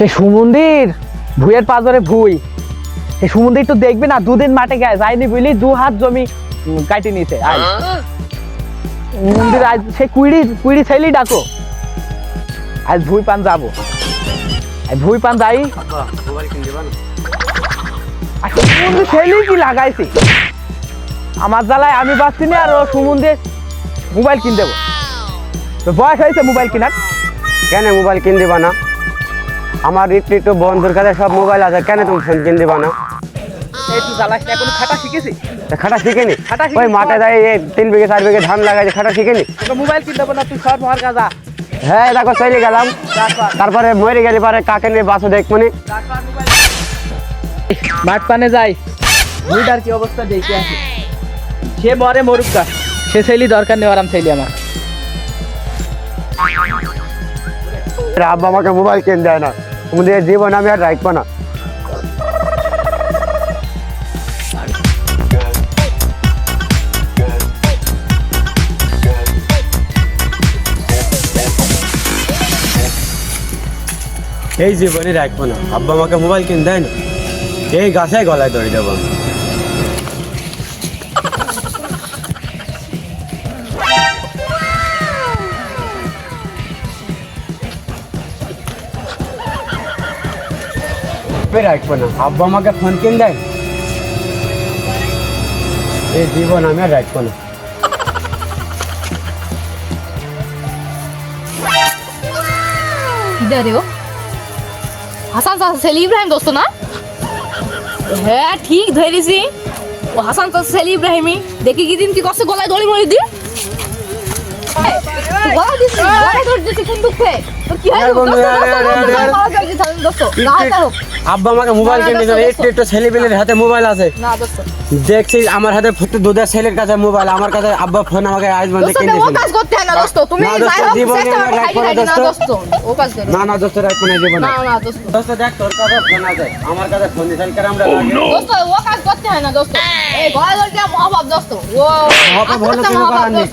সে সুমন্দির ভুইয়ের পাজরে ভুই। সে সুমন্দির তো দেখবি না দুদিন মাঠে গায়ে যায়নি বুঝলি? দু হাত জমি কাটি নিছে আজ মন্দির আজ সে কুইড়ি কুইড়ি ছেলি ডাকো। আজ ভুই পান যাব। ভুই পান যাই। সুমন্দির ছেলি কি লাগাইছে? আমার জ্বালায় আমি বাঁচছি না আর ও সুমন্দির মোবাইল কিন দেবো। বয়স হয়েছে মোবাইল কেনার? কেন মোবাইল কিন দিবা না? আমার একটু একটু বন্ধুর কাছে সব মোবাইল আছে কেন তুমি ফোন কিন দিবা না? এই তুই জ্বালাস না, এখনও খাটা শিখেছি। খাটা শিখেনি? ওই মাঠে যাই তিন বিঘে চার বিঘে ধান লাগাইছে খাটা শিখেনি? মোবাইল কিনতে দেবো না তুই হ্যাঁ দেখো চলে গেলাম। তারপরে মরে গেলে পরে কাকে নিয়ে বাসো দেখবনি পানে যাই। কি অবস্থা দেখে আসি। সে মরে মরুক সে ছেলি দরকার নেই আরাম ছেলি আমার। আব্বা আমাকে মোবাইল কিনে দেয় না। তোমাদের যে বানাবে আর রাইট না। এই জীবনে রাখব না। আব্বা আমাকে মোবাইল কিনে না। এই গাছে গলায় ধরে দেবো ফের রাখব না। আব্বা আমাকে ফোন কিন দেয়? এই জীবন আমি আর রাখব না। কিদারে ও? হাসান ছেলে ইব্রাহিম দোস্ত না? হ্যাঁ ঠিক ধরেছি। ও হাসান ছেলে ইব্রাহিমই দেখি কি দিন কি কষ্ট গলায় দড়ি মরি দি। গলায় দিছিস, গলায় দড়ি দিছিস কোন দুঃখে? আব্বা আমাকে মোবাইল কিনে একটু একটু ছেলেপেলের হাতে মোবাইল আছে। দেখছি আমার হাতে দুধের ছেলের কাছে মোবাইল আমার কাছে আব্বা ফোন আমাকে আজ বন্ধ কিনে ও দিয়েছিল কাজ করতে হয় না, না, দোস্ত, যাই হোক, জীবনে চেষ্টা আমার করো, রাখব খাইতে না, না, দোস্ত। দোস্ত। ও কাজ করো। না না দোস্ত রাখব না। জীবনে না, না, দোস্ত। দোস্ত দেখ তোর কাছে ফোন আছে। আমার কাছে ফোন দিয়েছেন কেন আমরা দোস্ত ও কাজ করতে হয় না দোস্ত এই গলায় ধরে মহাভাব দোস্ত ও মহাভাব হলো আত্মহত্যা করার নেই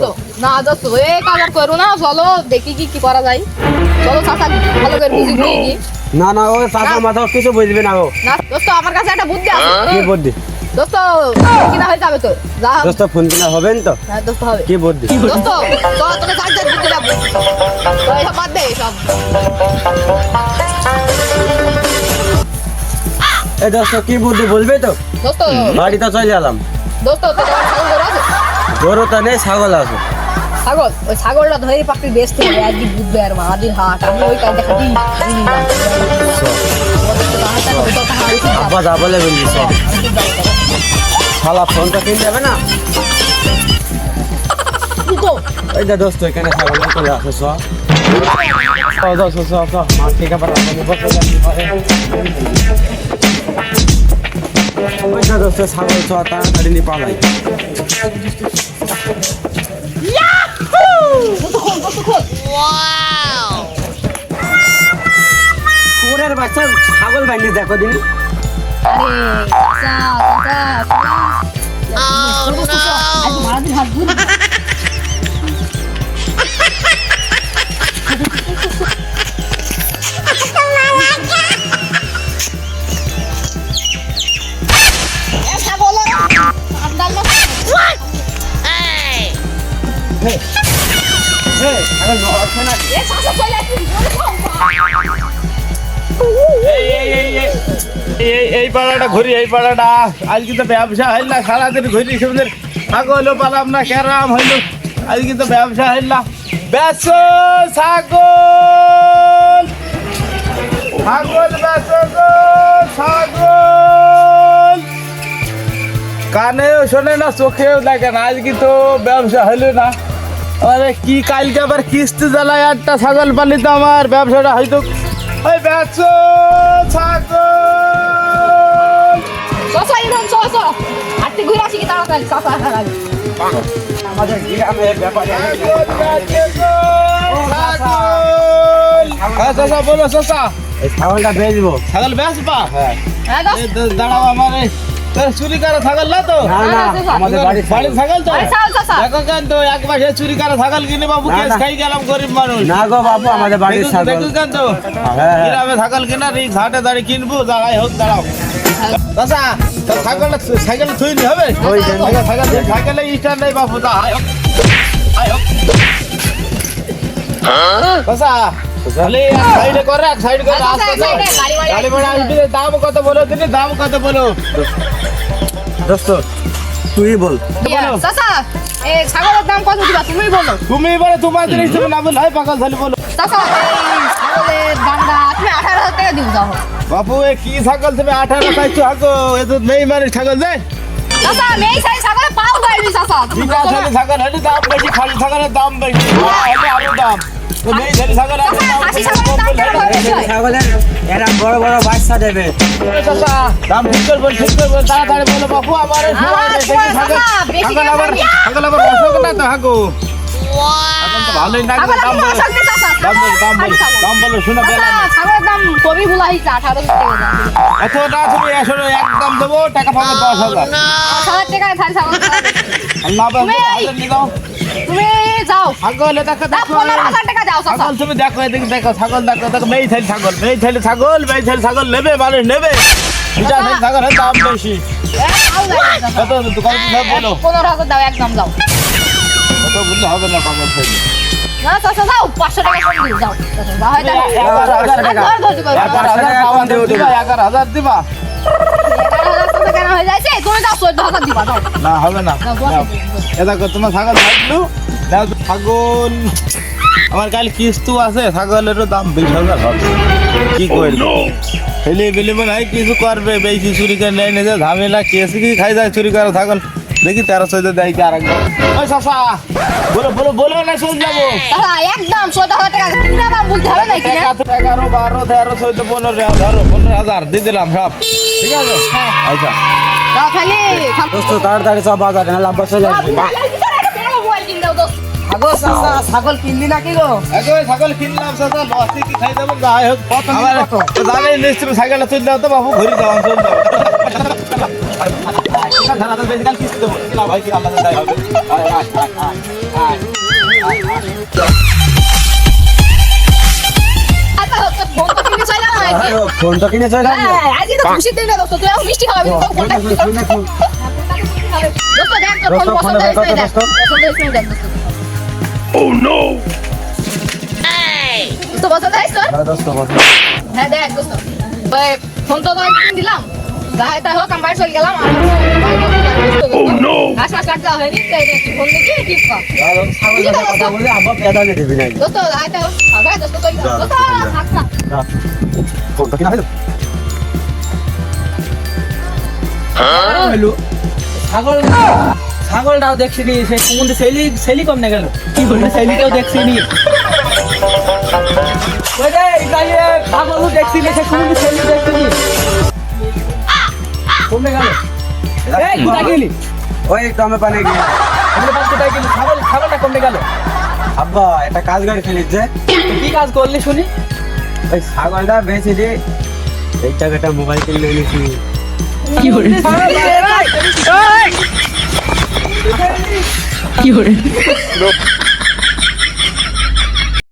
না দোস্ত এই কাজ করো না চলো দেখি কি কি করা যায়। চলো চাচা ভালো করে বুঝি বুঝি কি না না ও চাচা মাথা কিছু বুঝবে না ও। না দোস্ত আমার কাছে একটা বুদ্ধি আছে। কি বুদ্ধি? দোস্ত কিনা হয়ে যাবে তো। যা। দোস্ত ফোন কিনা হবেন তো? হ্যাঁ দোস্ত হবে। কি বুদ্ধি? দোস্ত চল তোকে চার্জার দিতে যাব এইসব বাদ দে সব এই দোস্ত কি বুদ্ধি বলবে তো? দোস্ত। বাড়ি তো চলে এলাম। দোস্ত তোর ছাগল ধরে আছে? গরু তো নেই ছাগল আছে। ছাগল ওই ছাগলটা ধরে পাকড়ি বেচতে হবে একদিন বুধবার মাহাদির হাট আমি ওই কাজটা খাটি আব্বা যা বলে বলবি শালা ফোনটা কিনে যাবে না? এই যে দোস্ত এখানে ছাগল চলে আসে সব সব দোস্ত সব সব মাছ যাচ্ছি পরে ওই যে দোস্ত ছাগল সব তাড়াতাড়ি নিয়ে পালাই। কুকুরের বাচ্চা ছাগল বাইনি দেখো দিন। না এই পাড়াটা ঘুরি, এই পাড়াটা। আজকে তো ব্যবসা হইল না, সারাদিন ঘুরি সুন্দর ছাগলও পালাম না, ক্যারাম হইল। আজকে তো ব্যবসা হইল না। বেসো ছাগল। ছাগল বেসো ছাগল। কানেও শোনে না, চোখেও দেখে না, আজকে তো ব্যবসা হইল না। আরে কি কালকে আবার কিস্তি জ্বালায় আটটা ছাগল পালি তো আমার? ব্যবসাটা হয়তো ওই আমাদের গ্রামের ব্যাপারে হ্যাঁ চাচা বলো চাচা এই ছাগলটা বেচবো। ছাগল বেচবা? হ্যাঁ। হ্যাঁ দাঁড়াও আমার চুরি করা ছাগল না তো? না না আমাদের ছাগল। ছাগল দেখো কেন তো এক মাসে চুরি করা ছাগল কিনে বাবু কেস খাই গেলাম গরিব মানুষ। না গো বাবু আমাদের বাড়ির ছাগল দেখো কেন তো? হ্যাঁ, হ্যাঁ। গ্রামে ছাগল কিনা রিক্স হাটে দাঁড়িয়ে কিনবো দাঁড়াই হোক দাঁড়াও। চাচা তোর ছাগলটা সাইকেল থুই নি হবে থুই, সাইকেলে স্ট্যান্ড নেই বাবু দা আয় হোক আয় হোক। চাচা খালি এক সাইডে করে এক সাইড করে আস্তে এক সাইডে, গাড়ি বাড়ি গাড়ি ভাড়া আসবে দাম কত বলো তুমি দাম কত বলো। দোস্ত তুই বল। চাচা এই ছাগলের দাম কত দিবা তুমি বলো। তুমি এবারে তোমার জিনিস তুমি না বল পাগল খালি বলো। চাচা ছাগলের দামটা তুমি আঠারো হাজার টাকা দিও যাও। বাবু এ কি ছাগল তুমি আঠারো চাইছো হাগো এ তো নেই মানে ছাগল দেয় চাচা ছাগলে গাইবি চাচা বিনা ছেলে। ছাগল হলে দাম বেশি খালি ছাগলের দাম বেশি। হলে আরও দাম। ছাগল হলে চাচা, দাম হয়? এরা বড় বড় বাচ্চা দেবে। দাম ঠিক করবেন ঠিক করবেন তাড়াতাড়ি বলো আমার ছাগল আবার ছাগল আবার না তো হাগো? একদম দেবো টাকা পাবে দশ হাজার। দশ হাজার তুমি দেখো এদিকে দেখো ছাগল দেখো দেখো মেয়ে ছেলে ছাগল মেয়ে ছেলে ছাগল মেয়ে ছেলে ছাগল নেবে মানুষ নেবে। দুটা ছেলে ছাগলের দাম বেশি। কত দোকান বলো? পনেরো হাজার দাও একদম দাও। বললে হবে না না চাচা যাও পাঁচশো টাকা কম যাও। হয়। এগারো হাজার দিবো, হয়ে না হবে না। তোমার ছাগল থাকল ছাগল। আমার কাল কিস্তু আছে ছাগলেরও দাম বিশ হাজার হবে। কি করবে? ছেলে বেলে মনে হয় কিছু করবে বেশি চুরি করে নেয় নিজে ঝামেলা। কেসে কি খাই যায় চুরি করে ছাগল? দেখি তেরো চোদ্দ দেয় কি আর ওই বলো বলো বলো না শুন যাব। একদম চোদ্দ হাজার টাকা। কিনা দাম বলতে হবে নাকি না? এগারো বারো তেরো চোদ্দ পনেরো ধরো পনেরো হাজার দিয়ে দিলাম সব। ঠিক আছে? আচ্ছা। তাড়াতাড়ি সব বাজারে না লাভ চলে আসবে। আগো চাচা ছাগল কিনলি নাকি গো? ছাগল কিনলাম চাচা লসে কি খাই দেবো? যাই হোক আমার জানে নিশ্চয় সাইকেলটা তুলে দাও তো বাবু ঘুরে যাও চলে যাও দেবো কিনা চলে না তো হ্যাঁ, আজকে তো খুশির দিন দোস্ত, তুই মিষ্টি খাওয়াবি, তো ফোনটা। দোস্ত, দেখ তোর ফোন পছন্দ হয়েছে, কত দেখ। পছন্দ হয়েছে, দেখ দোস্ত। দোস্ত, পছন্দ হয়েছে হ্যাঁ। হ্যাঁ, দেখ দোস্ত। ফোন তো তোকে দিলাম। যা হয় তাই হোক, আমি চলে গেলাম। মাস কাটতে তাই দেখ, তুই ফোন দেখি, ঠিক কথা বলে আবার পেদালে দিবি না তাই হোক। তুই-। না। ফোন তো কিনা হলো হইল ছাগল ছাগলটাও দেখছি নি সেই সেলি সেলি কম না গেল কি বললি সেলিটাও দেখছি নি ওই রে ইতাই ছাগলও দেখছি নি সেই সেলি দেখছি কমে গেল। এই কোথায় গেলি? ওই একটু আমি পানে গিয়ে। আমরা বাস কোথায় গেলি ছাগল ছাগলটা কমে গেল। আব্বা একটা কাজ গাড়ি ফেলেছে কি কাজ করলি শুনি? ওই ছাগলটা বেঁচে দিয়ে এই টাকাটা মোবাইল কিনে এনেছি কি করে কি করে